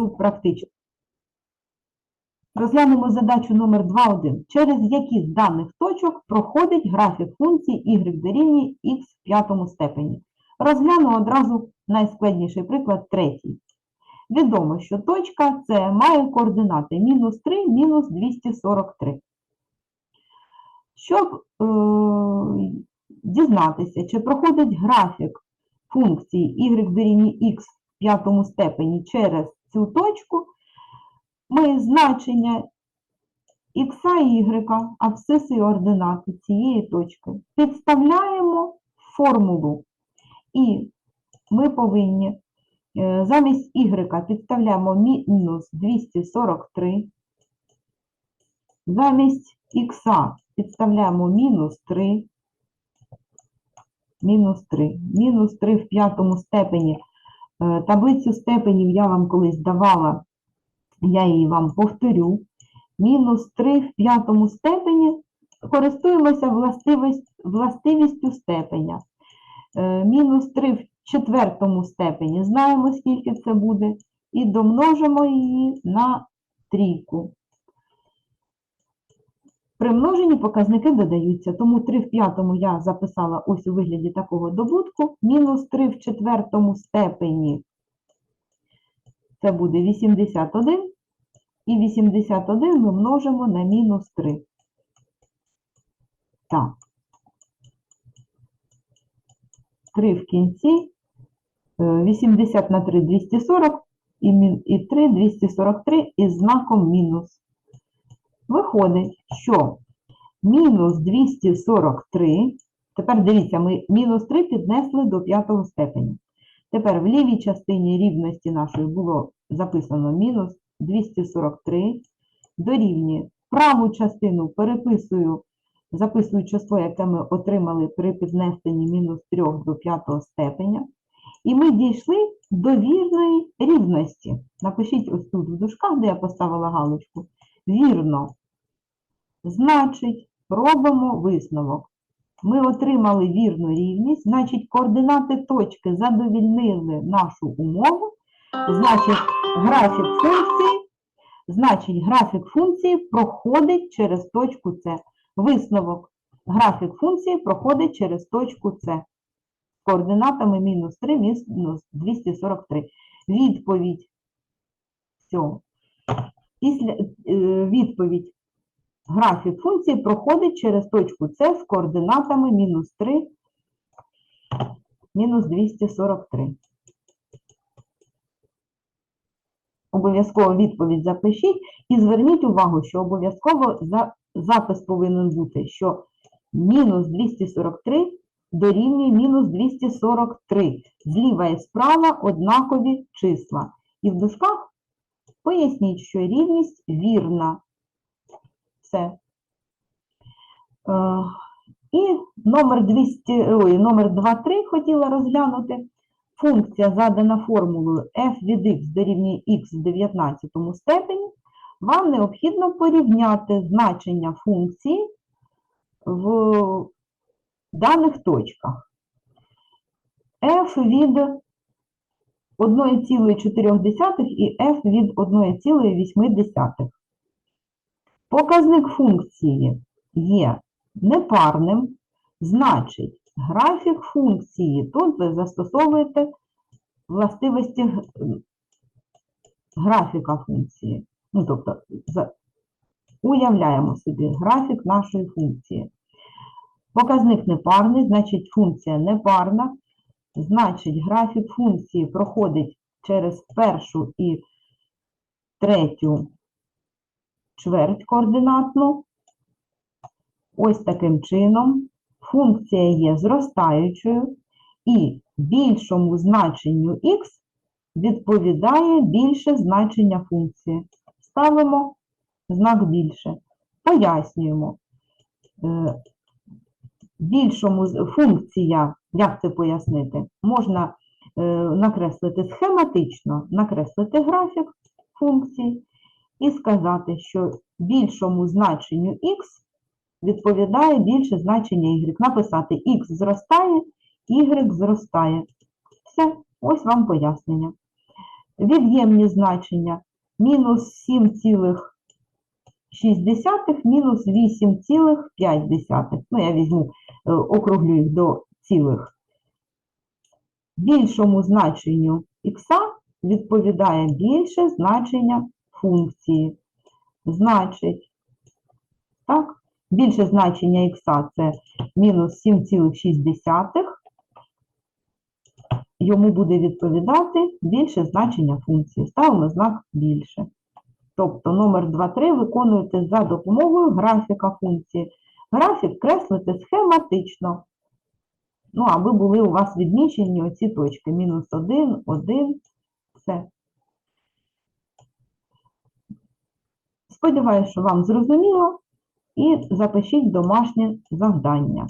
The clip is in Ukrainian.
Тут практично. Розглянемо задачу номер 2.1. Через які з даних точок проходить графік функції y дорівнює x в п'ятому степені. Розгляну одразу найскладніший приклад, третій. Відомо, що точка С має координати мінус 3, мінус 243. Щоб е, дізнатися, чи проходить графік функції y дорівнює x в п'ятому степені через цю точку, ми значення х і y, абсциси і ординати цієї точки. Підставляємо формулу. І ми повинні е, замість y підставляємо мінус 243, замість х підставляємо мінус 3, мінус 3, мінус 3 в п'ятому степені. Е, Таблицю степенів я вам колись давала, я її вам повторю. Мінус 3 в п'ятому степені користуємося властивість, властивістю степеня. Е, Мінус 3 в четвертому степені, знаємо, скільки це буде, і домножимо її на трійку. При множенні показники додаються, тому 3 в п'ятому я записала ось у вигляді такого добутку. Мінус 3 в четвертому степені це буде 81, і 81 ми множимо на мінус 3. Так. 3 в кінці, е, 80 на 3 – 240, і і 3 – 243 із знаком мінус. Виходить, що мінус 243, тепер дивіться, ми мінус 3 піднесли до п'ятого степеня. Тепер в лівій частині рівності нашої було записано мінус 243, дорівнює праву частину переписую, записую число, яке ми отримали при піднесенні мінус 3 до п'ятого степеня. І ми дійшли до вірної рівності. Напишіть ось тут в дужках, де я поставила галочку. Вірно. Значить, робимо висновок. Ми отримали вірну рівність, значить, координати точки задовільнили нашу умову, значить, графік функції, значить, графік функції проходить через точку С. Висновок. Графік функції проходить через точку С. Координатами мінус 3, мінус 243. Відповідь. Все. Після е, відповідь. Графік функції проходить через точку С з координатами мінус 3, мінус 243. Обов'язково відповідь запишіть і зверніть увагу, що обов'язково запис повинен бути, що мінус 243 дорівнює мінус 243. Зліва і справа однакові числа. І в дужках поясніть, що рівність вірна. Все. Е, І номер 200, ой, номер 2.3 хотіла розглянути. Функція задана формулою f від x дорівнює x в 19 степені. Вам необхідно порівняти значення функції в даних точках. f від 1,4 і f від 1,8. Показник функції є непарним, значить, графік функції, тут ви застосовуєте властивості графіка функції. Ну, тобто, уявляємо собі графік нашої функції. Показник непарний, значить функція непарна, значить графік функції проходить через першу і третю чверть координатну. Ось таким чином функція є зростаючою і більшому значенню х відповідає більше значення функції. Ставимо знак більше. Пояснюємо. Е, Більшому функція, як це пояснити, можна е, накреслити схематично, накреслити графік функції і сказати, що більшому значенню х відповідає більше значення y. Написати х зростає, y зростає. Все, ось вам пояснення. від'ємні значення мінус 7,6, мінус 8,5. Ну, я візьму, е, округлю їх до цілих. Більшому значенню х відповідає більше значення функції. Значить, так, більше значення х це мінус 7,6, йому буде відповідати більше значення функції. Ставимо знак більше. Тобто номер 2-3 виконуєте за допомогою графіка функції. Графік креслите схематично. Ну, аби були у вас відмічені оці точки. Мінус 1, 1, все. Сподіваюся, що вам зрозуміло. І запишіть домашнє завдання.